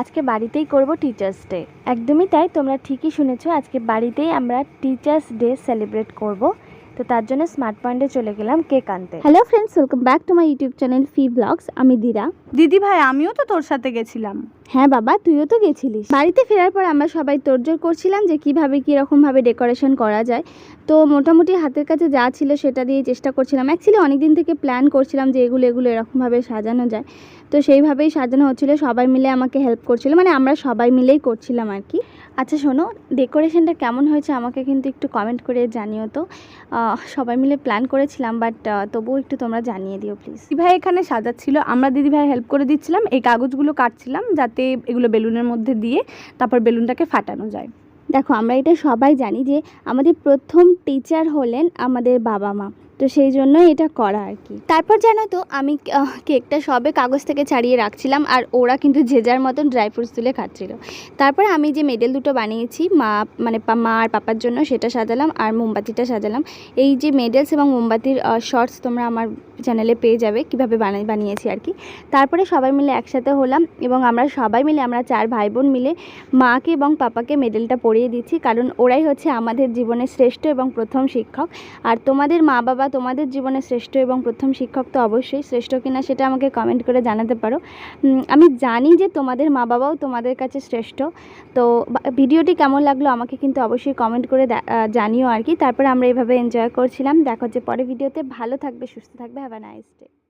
আজকে বাড়িতেই করব টিচার্স ডে একদমই তাই তোমরা ঠিকই শুনেছো আজকে বাড়িতেই আমরা টিচার্স ডে সেলিব্রেট করব। তো তার জন্য স্মার্ট পয়েন্টে চলে গেলাম কেক আনতে। Hello friends welcome back to my YouTube channel fee blogs আমি দিরা। দিদি ভাই আমিও তো তোর সাথে গেছিলাম। হ্যাঁ বাবা, তুইও তো গেছিলিস। বাড়িতে ফেরার পর আমরা সবাই তোড়জোড় করছিলাম যে কীভাবে, কীরকমভাবে ডেকোরেশন করা যায়। তো মোটামুটি হাতের কাছে যা ছিল সেটা দিয়ে চেষ্টা করছিলাম। অ্যাকচুয়ালি অনেক দিন থেকে প্ল্যান করছিলাম যে এগুলো এগুলো এরকমভাবে সাজানো যায়। তো সেইভাবেই সাজানো হচ্ছিল, সবাই মিলে আমাকে হেল্প করছিল মানে আমরা সবাই মিলেই করছিলাম আর কি। আচ্ছা শোনো, ডেকোরেশনটা কেমন হয়েছে আমাকে কিন্তু একটু কমেন্ট করে জানিও তো। সবাই মিলে প্ল্যান করেছিলাম বাট তবুও একটু তোমরা জানিয়ে দিও প্লিজ দিদি ভাই এখানে সাজাচ্ছিল, আমরা দিদি ভাই হেল্প করে দিচ্ছিলাম, এই কাগজগুলো কাটছিলাম, যাতে এগুলো বেলুনের মধ্যে দিয়ে তারপর বেলুনটাকে ফাটানো যায়। দেখো, আমরা এটা সবাই জানি যে আমাদের প্রথম টিচার হলেন আমাদের বাবা মা। তো সেই জন্যই এটা করা আর কি। তারপর জানো তো, আমি কেকটা সবে কাগজ থেকে ছাড়িয়ে রাখছিলাম আর ওরা কিন্তু যে যার মতন ড্রাই ফ্রুটস তুলে খাচ্ছিল। তারপর আমি যে মেডেল দুটো বানিয়েছি, মা মানে মা আর পাপার জন্য সেটা সাজালাম আর মোমবাতিটা সাজালাম। এই যে মেডেলস এবং মোমবাতির শর্টস তোমরা আমার চ্যানেলে পেয়ে যাবে, কীভাবে বানাই, বানিয়েছি আর কি। তারপরে সবাই মিলে একসাথে হলাম এবং আমরা সবাই মিলে, আমরা চার ভাই বোন মিলে মাকে এবং পাপাকে মেডেলটা পরিয়ে দিচ্ছি। কারণ ওরাই হচ্ছে আমাদের জীবনের শ্রেষ্ঠ এবং প্রথম শিক্ষক। আর তোমাদের মা বাবা তোমাদের জীবনের শ্রেষ্ঠ এবং প্রথম শিক্ষক তো অবশ্যই শ্রেষ্ঠ কিনা সেটা আমাকে কমেন্ট করে জানাতে পারো। আমি জানি যে তোমাদের মা বাবাও তোমাদের কাছে শ্রেষ্ঠ। তো ভিডিওটি কেমন লাগল আমাকে কিন্তু অবশ্যই কমেন্ট করে জানিও আর কি। তারপরে আমরা এভাবে এনজয় করছিলাম। দেখা হচ্ছে পরে ভিডিওতে। ভালো থাকবে, সুস্থ থাকবে। have a nice day.